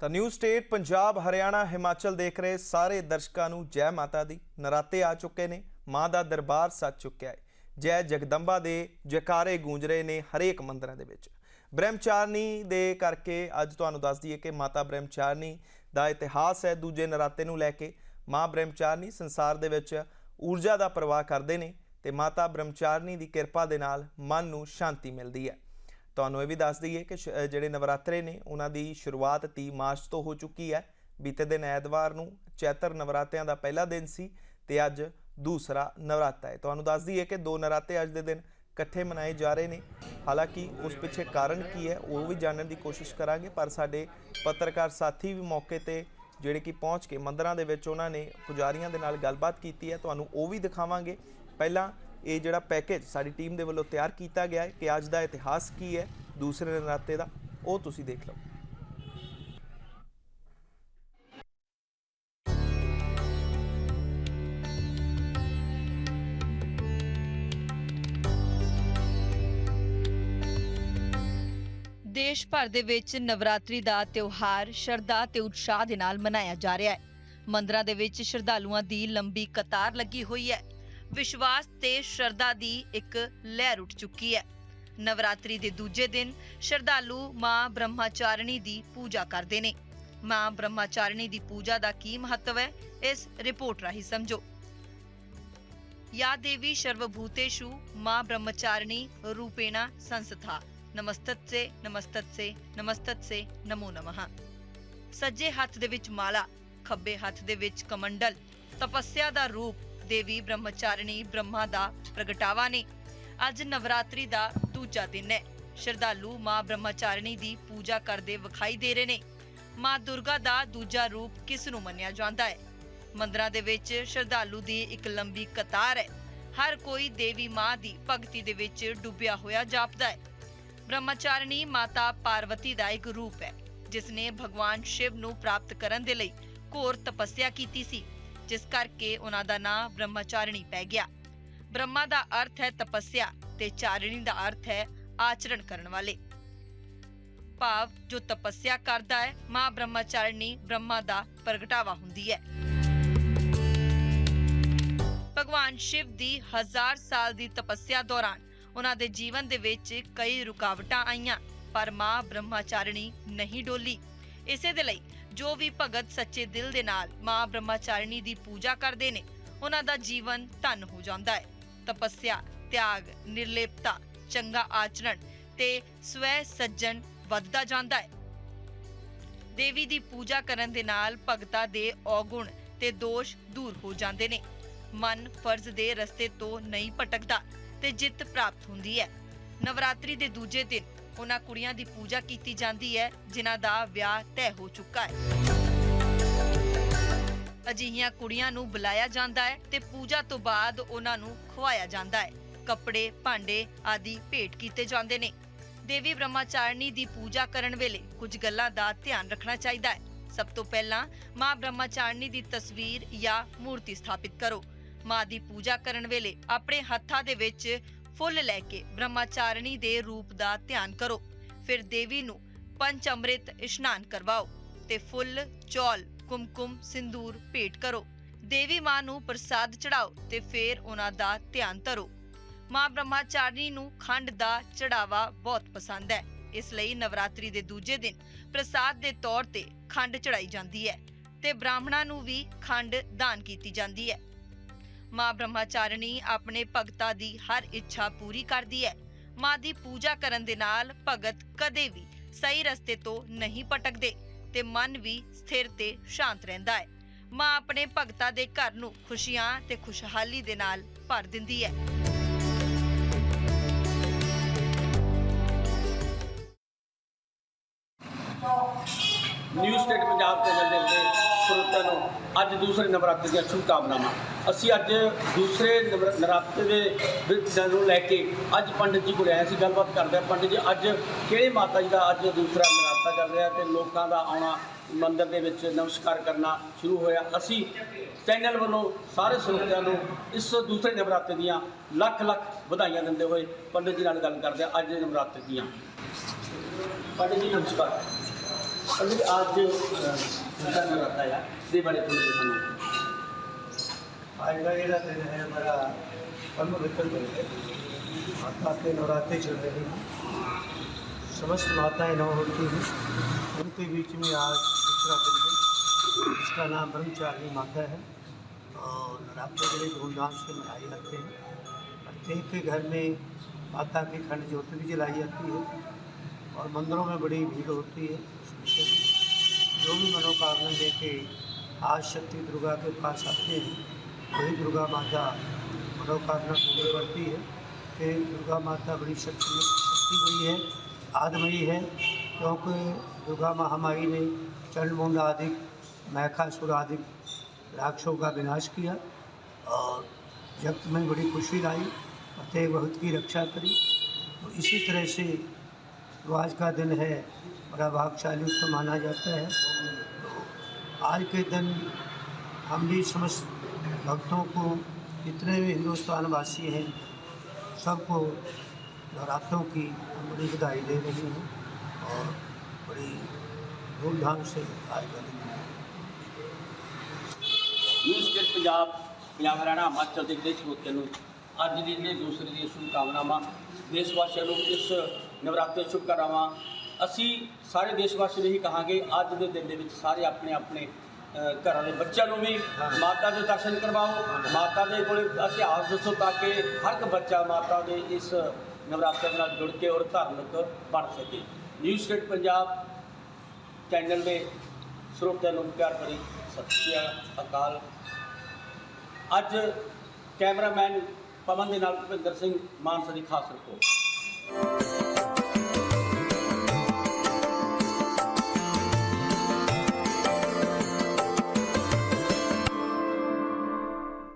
ਤਾਂ new state Punjab Haryana Himachal ਦੇਖ ਰਹੇ ਸਾਰੇ ਦਰਸ਼ਕਾਂ ਨੂੰ ਜੈ ਮਾਤਾ ਦੀ। ਨਰਾਤੇ ਆ ਚੁੱਕੇ ਨੇ, ਮਾਂ ਦਾ ਦਰਬਾਰ ਸੱਜ ਚੁੱਕਿਆ ਹੈ। ਜੈ ਜਗਦੰਬਾ ਦੇ ਜਕਾਰੇ ਗੂੰਜ ਰਹੇ ਨੇ ਹਰੇਕ ਮੰਦਰਾਂ ਦੇ ਵਿੱਚ। ਬ੍ਰਹਮਚਾਰਨੀ ਦੇ ਕਰਕੇ ਅੱਜ ਤੁਹਾਨੂੰ ਦੱਸ ਦਈਏ ਕਿ ਮਾਤਾ ਬ੍ਰਹਮਚਾਰਨੀ ਦਾ ਇਤਿਹਾਸ ਹੈ ਦੂਜੇ ਨਰਾਤੇ ਨੂੰ ਲੈ ਕੇ। ਮਾਂ ਬ੍ਰਹਮਚਾਰਨੀ ਸੰਸਾਰ ਦੇ ਵਿੱਚ ਊਰਜਾ ਦਾ ਪ੍ਰਵਾਹ ਕਰਦੇ ਨੇ ਤੇ ਮਾਤਾ ਬ੍ਰਹਮਚਾਰਨੀ ਦੀ ਕਿਰਪਾ ਦੇ ਨਾਲ ਮਨ ਨੂੰ ਸ਼ਾਂਤੀ ਮਿਲਦੀ ਹੈ। ਤੁਹਾਨੂੰ ਇਹ ਵੀ ਦੱਸ ਦਈਏ ਕਿ ਸ਼- ਜਿਹੜੇ ਨਵਰਾਤਰੇ ਨੇ, ਉਹਨਾਂ ਦੀ ਸ਼ੁਰੂਆਤ 30 ਮਾਰਚ ਤੋਂ ਹੋ ਚੁੱਕੀ ਹੈ। ਬੀਤੇ ਦਿਨ ਐਤਵਾਰ ਨੂੰ ਚੈਤਰ ਨਵਰਾਤਿਆਂ ਦਾ ਪਹਿਲਾ ਦਿਨ ਸੀ ਤੇ ਅੱਜ ਦੂਸਰਾ ਨਵਰਾਤਾ ਹੈ। ਤੁਹਾਨੂੰ ਦੱਸ ਦਈਏ ਕਿ ਦੋ ਨਰਾਤੇ ਅੱਜ ਦੇ ਦਿਨ ਇਕੱਠੇ ਮਨਾਏ ਜਾ ਰਹੇ ਨੇ। ਹਾਲਾਂਕਿ ਉਸ ਪਿੱਛੇ ਕਾਰਨ ਕੀ ਹੈ, ਉਹ ਵੀ ਜਾਣਨ ਦੀ ਕੋਸ਼ਿਸ਼ ਕਰਾਂਗੇ, ਪਰ ਸਾਡੇ ਪੱਤਰਕਾਰ ਸਾਥੀ ਵੀ ਮੌਕੇ ਤੇ ਜਿਹੜੇ ਕਿ ਪਹੁੰਚ ਕੇ ਮੰਦਰਾਂ ਦੇ ਵਿੱਚ ਉਹਨਾਂ ਨੇ ਪੁਜਾਰੀਆਂ ਦੇ ਨਾਲ ਗੱਲਬਾਤ ਕੀਤੀ ਹੈ, ਤੁਹਾਨੂੰ ਉਹ ਵੀ ਦਿਖਾਵਾਂਗੇ। ਪਹਿਲਾਂ ਇਹ ਜਿਹੜਾ ਪੈਕੇਜ ਸਾਡੀ ਟੀਮ ਦੇ ਵੱਲੋਂ ਤਿਆਰ ਕੀਤਾ ਗਿਆ ਹੈ ਕਿ ਅੱਜ ਦਾ ਇਤਿਹਾਸ ਕੀ ਹੈ, ਦੂਸਰੇ ਨਰਾਤੇ ਦਾ, ਉਹ ਤੁਸੀਂ ਦੇਖ ਲਓ। ਦੇਸ਼ ਭਰ ਦੇ ਵਿੱਚ ਨਵਰਾਤਰੀ ਦਾ ਤਿਉਹਾਰ ਸ਼ਰਧਾ ਤੇ ਉਤਸ਼ਾਹ ਦੇ ਨਾਲ ਮਨਾਇਆ ਜਾ ਰਿਹਾ ਹੈ। ਮੰਦਰਾਂ ਦੇ ਵਿੱਚ ਸ਼ਰਧਾਲੂਆਂ ਦੀ ਲੰਬੀ ਕਤਾਰ ਲੱਗੀ ਹੋਈ ਹੈ। ਵਿਸ਼ਵਾਸ ਤੇ ਸ਼ਰਧਾ ਦੀ ਇੱਕ ਲਹਿਰ ਉੱਠ ਚੁੱਕੀ ਹੈ ਨਵਰਾਤਰੀ ਦੇ ਦੂਜੇ ਦਿਨ ਸ਼ਰਧਾਲੂ ਮਾਂ ਬ੍ਰਹਮਾਚਾਰਣੀ ਦੀ ਪੂਜਾ ਕਰਦੇ ਨੇ ਮਾਂ ਬ੍ਰਹਮਾਚਾਰਣੀ ਦੀ ਪੂਜਾ ਦਾ ਕੀ ਮਹੱਤਵ ਹੈ ਇਸ ਰਿਪੋਰਟ ਰਾਹੀਂ ਸਮਝੋ या देवी सर्वभूतेषु मां ब्रह्मचारिणी रूपेण संस्था ਨਮਸਤਸੇ ਨਮਸਤਸੇ ਨਮਸਤਸੇ ਨਮੋ ਨਮః ਸੱਜੇ ਹੱਥ ਦੇ ਵਿੱਚ ਮਾਲਾ ਖੱਬੇ ਹੱਥ ਦੇ ਵਿੱਚ ਕਮੰਡਲ ਤਪੱਸਿਆ ਦਾ ਰੂਪ ਦੇਵੀ ਬ੍ਰਹਮਚਾਰਿਣੀ ਬ੍ਰਹਮਾ ਦਾ ਪ੍ਰਗਟਾਵਾ ਨੇ। ਅੱਜ ਨਵਰਾਤਰੀ ਦਾ ਦੂਜਾ ਦਿਨ ਹੈ। ਸ਼ਰਧਾਲੂ ਮਾਂ ਬ੍ਰਹਮਚਾਰਿਣੀ ਦੀ ਪੂਜਾ ਕਰਦੇ ਵਿਖਾਈ ਦੇ ਰਹੇ ਨੇ। ਮਾਂ ਦੁਰਗਾ ਦਾ ਦੂਜਾ ਰੂਪ ਕਿਸ ਨੂੰ ਮੰਨਿਆ ਜਾਂਦਾ ਹੈ? ਮੰਦਰਾਂ ਦੇ ਵਿੱਚ ਸ਼ਰਧਾਲੂ ਦੀ ਇੱਕ ਲੰਬੀ ਕਤਾਰ ਹੈ। ਹਰ ਕੋਈ ਦੇਵੀ ਮਾਂ ਦੀ ਭਗਤੀ ਦੇ ਵਿੱਚ ਡੁੱਬਿਆ ਹੋਇਆ ਜਾਪਦਾ ਹੈ। ਬ੍ਰਹਮਚਾਰਿਣੀ ਮਾਤਾ ਪਾਰਵਤੀ ਦਾ ਇੱਕ ਰੂਪ ਹੈ, ਜਿਸ ਨੇ ਭਗਵਾਨ ਸ਼ਿਵ ਨੂੰ ਪ੍ਰਾਪਤ ਕਰਨ ਦੇ ਲਈ ਘੋਰ ਤਪੱਸਿਆ ਕੀਤੀ ਸੀ। ਜਿਸ ਕਰਕੇ ਉਹਨਾਂ ਦਾ ਨਾਮ ਬ੍ਰਹਮਚਾਰਿਣੀ ਪੈ ਗਿਆ। ਬ੍ਰਹਮਾ ਦਾ ਅਰਥ ਹੈ ਤਪੱਸਿਆ ਤੇ ਚਾਰਿਣੀ ਦਾ ਅਰਥ ਹੈ ਆਚਰਣ ਕਰਨ ਵਾਲੇ। ਭਾਵ ਜੋ ਤਪੱਸਿਆ ਕਰਦਾ ਹੈ, ਮਾਂ ਬ੍ਰਹਮਚਾਰਿਣੀ ਬ੍ਰਹਮਾ ਦਾ ਪ੍ਰਗਟਾਵਾ ਹੁੰਦੀ ਹੈ। ਭਗਵਾਨ ਸ਼ਿਵ ਦੀ ਹਜ਼ਾਰ ਸਾਲ ਦੀ ਤਪੱਸਿਆ ਦੌਰਾਨ ਉਹਨਾਂ ਦੇ ਜੀਵਨ ਦੇ ਵਿੱਚ ਕਈ ਰੁਕਾਵਟਾਂ ਆਈਆਂ, ਪਰ ਮਾਂ ਬ੍ਰਹਮਾਚਾਰਿਣੀ ਨਹੀਂ ਡੋਲੀ। ਇਸੇ ਦੇ ਲਈ ਜੋ ਵੀ ਭਗਤ ਸੱਚੇ ਦਿਲ ਦੇ ਨਾਲ ਮਾਂ ਬ੍ਰਹਮਾਚਾਰਿਣੀ ਦੀ ਪੂਜਾ ਕਰਦੇ ਨੇ, ਉਹਨਾਂ ਦਾ ਜੀਵਨ ਧਨ ਹੋ ਜਾਂਦਾ ਹੈ। ਤਪੱਸਿਆ, ਤਿਆਗ, ਨਿਰਲੇਪਤਾ, ਚੰਗਾ ਆਚਰਣ ਤੇ ਸਵੈ ਸੱਜਣ ਵੱਧਦਾ ਜਾਂਦਾ ਹੈ। ਦੇਵੀ ਦੀ ਪੂਜਾ ਕਰਨ ਦੇ ਨਾਲ ਭਗਤਾ ਦੇ ਔਗੁਣ ਤੇ ਦੋਸ਼ ਦੂਰ ਹੋ ਜਾਂਦੇ ਨੇ। ਮਨ ਫਰਜ਼ ਦੇ ਰਸਤੇ ਤੋਂ ਨਹੀਂ ਭਟਕਦਾ ਤੇ ਜਿੱਤ ਪ੍ਰਾਪਤ ਹੁੰਦੀ ਹੈ। ਨਵਰਾਤਰੀ ਦੇ ਦੂਜੇ ਦਿਨ ਉਹਨਾਂ ਕੁੜੀਆਂ ਦੀ ਪੂਜਾ ਕੀਤੀ ਜਾਂਦੀ ਹੈ, ਜਿਨ੍ਹਾਂ ਦਾ ਵਿਆਹ ਤੈਅ ਹੋ ਚੁੱਕਾ ਹੈ। ਅਜਿਹੀਆਂ ਕੁੜੀਆਂ ਨੂੰ ਬੁਲਾਇਆ ਜਾਂਦਾ ਹੈ ਤੇ ਪੂਜਾ ਤੋਂ ਬਾਅਦ ਉਹਨਾਂ ਨੂੰ ਖਵਾਇਆ ਜਾਂਦਾ ਹੈ। ਕੱਪੜੇ, ਭਾਂਡੇ ਆਦਿ ਭੇਟ ਕੀਤੇ ਜਾਂਦੇ ਨੇ। ਦੇਵੀ ਬ੍ਰਹਮਾਚਾਰਨੀ ਦੀ ਪੂਜਾ ਕਰਨ ਵੇਲੇ ਕੁਝ ਗੱਲਾਂ ਦਾ ਧਿਆਨ ਰੱਖਣਾ ਚਾਹੀਦਾ ਹੈ। ਸਭ ਤੋਂ ਪਹਿਲਾਂ ਮਾਂ ਬ੍ਰਹਮਾਚਾਰਨੀ ਦੀ ਤਸਵੀਰ ਜਾਂ ਮੂਰਤੀ ਸਥਾਪਿਤ ਕਰੋ। ਮਾਂ ਦੀ ਪੂਜਾ ਕਰਨ ਵੇਲੇ ਆਪਣੇ ਹੱਥਾਂ ਦੇ ਵਿੱਚ ਫੁੱਲ ਲੈ ਕੇ ਬ੍ਰਹਮਾਚਾਰਣੀ ਦੇ ਰੂਪ ਦਾ ਧਿਆਨ ਕਰੋ। ਫਿਰ ਦੇਵੀ ਨੂੰ ਪੰਚ ਅੰਮ੍ਰਿਤ ਇਸ਼ਨਾਨ ਕਰਵਾਓ ਤੇ ਫੁੱਲ, ਚੌਲ, ਕੁਮਕੁਮ, ਸਿੰਦੂਰ ਭੇਟ ਕਰੋ। ਦੇਵੀ ਮਾਂ ਨੂੰ ਪ੍ਰਸਾਦ ਚੜਾਓ ਤੇ ਫਿਰ ਉਹਨਾਂ ਦਾ ਧਿਆਨ ਧਰੋ। ਮਾਂ ਬ੍ਰਹਮਾਚਾਰਿਣੀ ਨੂੰ ਖੰਡ ਦਾ ਚੜਾਵਾ ਬਹੁਤ ਪਸੰਦ ਹੈ। ਇਸ ਲਈ ਨਵਰਾਤਰੀ ਦੇ ਦੂਜੇ ਦਿਨ ਪ੍ਰਸਾਦ ਦੇ ਤੌਰ ਤੇ ਖੰਡ ਚੜਾਈ ਜਾਂਦੀ ਹੈ ਤੇ ਬ੍ਰਾਹਮਣਾਂ ਨੂੰ ਵੀ ਖੰਡ ਦਾਨ ਕੀਤੀ ਜਾਂਦੀ ਹੈ। ਮਾਂ ਬ੍ਰਹਮਾਚਾਰਿਣੀ ਆਪਣੇ ਭਗਤਾਂ ਦੀ ਹਰ ਇੱਛਾ ਪੂਰੀ ਕਰਦੀ ਹੈ। ਮਾਂ ਦੀ ਪੂਜਾ ਕਰਨ ਦੇ ਨਾਲ ਭਗਤ ਕਦੇ ਵੀ ਸਹੀ ਰਸਤੇ ਤੋਂ ਨਹੀਂ ਭਟਕਦੇ ਤੇ ਮਨ ਵੀ ਸਥਿਰ ਤੇ ਸ਼ਾਂਤ ਰਹਿੰਦਾ ਹੈ। ਮਾਂ ਆਪਣੇ ਭਗਤਾਂ ਦੇ ਘਰ ਨੂੰ ਖੁਸ਼ੀਆਂ ਤੇ ਖੁਸ਼ਹਾਲੀ ਦੇ ਨਾਲ ਭਰ ਦਿੰਦੀ ਹੈ। ਨਿਊ ਸਟੇਟ ਪੰਜਾਬ ਚੈਨਲ ਦੇ ਉੱਤੇ ਸਰੋਤਿਆਂ ਨੂੰ ਅੱਜ ਦੂਸਰੇ ਨਵਰਾਤਰੇ ਦੀਆਂ ਸ਼ੁਭਕਾਮਨਾਵਾਂ। ਅਸੀਂ ਅੱਜ ਦੂਸਰੇ ਨਵ- ਨਰਾਤੇ ਦੇ ਦਿਨ ਨੂੰ ਲੈ ਕੇ ਅੱਜ ਪੰਡਿਤ ਜੀ ਕੋਲ ਆਏ ਸੀ ਗੱਲਬਾਤ ਕਰਦੇ ਹਾਂ। ਪੰਡਿਤ ਜੀ, ਅੱਜ ਕਿਹੜੇ ਮਾਤਾ ਜੀ ਦਾ ਅੱਜ ਦੂਸਰਾ ਨਰਾਤਾ ਚੱਲ ਰਿਹਾ ਤੇ ਲੋਕਾਂ ਦਾ ਆਉਣਾ, ਮੰਦਰ ਦੇ ਵਿੱਚ ਨਮਸਕਾਰ ਕਰਨਾ ਸ਼ੁਰੂ ਹੋਇਆ। ਅਸੀਂ ਚੈਨਲ ਵੱਲੋਂ ਸਾਰੇ ਸਰੋਤਿਆਂ ਨੂੰ ਇਸ ਦੂਸਰੇ ਨਵਰਾਤੇ ਦੀਆਂ ਲੱਖ ਲੱਖ ਵਧਾਈਆਂ ਦਿੰਦੇ ਹੋਏ ਪੰਡਿਤ ਜੀ ਨਾਲ ਗੱਲ ਕਰਦੇ ਹਾਂ। ਅੱਜ ਦੇ ਨਵਰਾਤੇ ਦੀਆਂ। ਪੰਡਿਤ ਜੀ, ਨਮਸਕਾਰ। अभी आज जो घटा में रहता है दे बड़े पुलिस स्टेशन आज का ये दिन है हमारा परमविक्रम माता के नवरात्रि चल रहे हैं समस्त माताएं नौ होती हैं उनके बीच में आज दूसरा दिन है इसका नाम ब्रह्मचारिणी माता है और नवरात्रि के लिए धूमधाम से मनाए जाते हैं प्रत्येक के घर में माता की खंड ज्योति भी जलाई जाती है और मंदिरों में बड़ी भीड़ होती है। जो भी मनोकामना लेके आज शक्ति दुर्गा के पास आते हैं, वही दुर्गा माता मनोकामना पूरी करती है कि दुर्गा माता बड़ी शक्ति शक्ति गई है, आदमयी है। क्योंकि दुर्गा महामाई ने चंडमुंड आदि मैखासुर आदि राक्षसों का विनाश किया और जगत में बड़ी खुशी लाई प्रत्येक बहुत की रक्षा करी। तो इसी तरह से जो आज का दिन है बड़ा भागशाली उत्सव माना जाता है तो आज के दिन हम भी समस्त भक्तों को जितने भी हिंदुस्तान वासी हैं सबको नवरात्रों की हम बड़ी बधाई दे रहे हैं और बड़ी धूमधाम से आज का दिन मनाया ਨਿਊ ਸਟੇਟ ਪੰਜਾਬ ਪੰਜਾਬ ਹਰਿਆਣਾ ਹਿਮਾਚਲ ਦੇ ਜਿਹੜੇ ਸਰੋਤਿਆਂ ਨੂੰ ਅੱਜ ਦੀ ਜਿਹੜੇ ਦੂਸਰੀ ਦੀਆਂ ਸ਼ੁਭਕਾਮਨਾਵਾਂ ਦੇਸ਼ ਵਾਸੀਆਂ ਨੂੰ ਇਸ ਨਵਰਾਤਰੀ ਸ਼ੁਭਕਾਮਨਾਵਾਂ। ਅਸੀਂ ਸਾਰੇ ਦੇਸ਼ ਵਾਸੀਆਂ ਨੂੰ ਇਹੀ ਕਹਾਂਗੇ ਅੱਜ ਦੇ ਦਿਨ ਦੇ ਵਿੱਚ ਸਾਰੇ ਆਪਣੇ ਆਪਣੇ ਘਰਾਂ ਦੇ ਬੱਚਿਆਂ ਨੂੰ ਵੀ ਮਾਤਾ ਦੇ ਦਰਸ਼ਨ ਕਰਵਾਓ। ਮਾਤਾ ਦੇ ਕੋਲ ਇਤਿਹਾਸ ਦੱਸੋ ਤਾਂ ਕਿ ਹਰ ਇੱਕ ਬੱਚਾ ਮਾਤਾ ਦੇ ਇਸ ਨਵਰਾਤਰੀ ਨਾਲ ਜੁੜ ਕੇ ਔਰ ਧਾਰਮਿਕ ਬਣ ਸਕੇ। ਨਿਊ ਸਟੇਟ ਪੰਜਾਬ ਚੈਨਲ ਦੇ ਸਰੋਤਿਆਂ ਨੂੰ ਪਿਆਰ ਭਰੀ ਸਤਿ ਸ਼੍ਰੀ ਅਕਾਲ। ਅੱਜ ਕੈਮਰਾਮੈਨ ਪਵਨ ਦੇ ਨਾਲ ਭੁਪਿੰਦਰ ਸਿੰਘ ਮਾਨਸਾ ਦੀ ਖਾਸ ਰਿਪੋਰਟ।